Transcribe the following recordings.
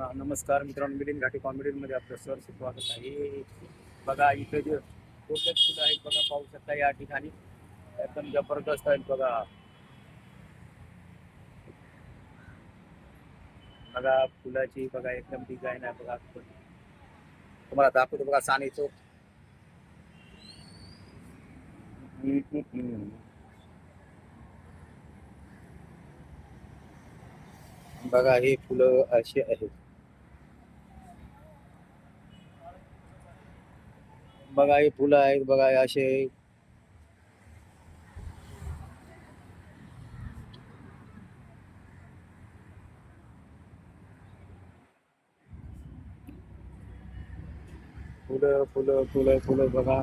हा, नमस्कार मित्रांनो मिलिंद घाटी कॉमेडीमध्ये आपलं सर स्वागत आहे. बघा इथे जे कोणते फुलं आहेत बघा पाहू शकता या ठिकाणी. एकदम जबरदस्त आहेत बघा. बघा फुलाची बघा एकदम डिझाईन आहे बघा. तुम्हाला दाखवतो बघा साने हम्म, बघा हे फुलं अशी आहेत. बघा हे फुलं आहेत हे। असे फुलं फुलं फुलं फुलं बघा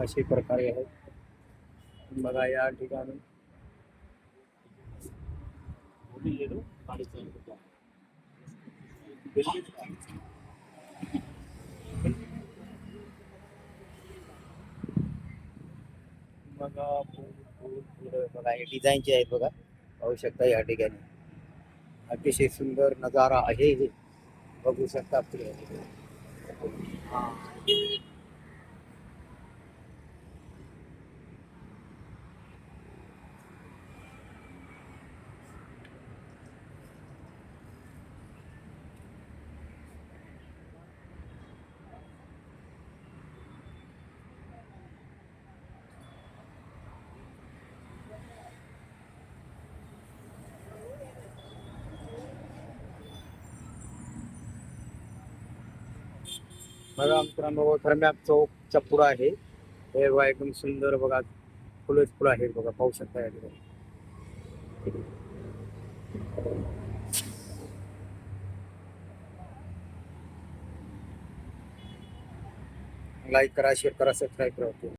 या ठिकाणी बघा फुल फुल फुलं बघा हे डिझाईनचे आहेत बघा पाहू शकता या ठिकाणी. अतिशय सुंदर नजारा आहे हे. बघू शकता तुम्ही. हा. बघा मित्रांनो थर्मॅप चौकचा पुढं आहे. हे बघा एकदम सुंदर बघा फुलंच फुलं आहेत बघा पाहू शकता या ठिकाणी. लाईक करा शेअर करा सबस्क्राईब करा.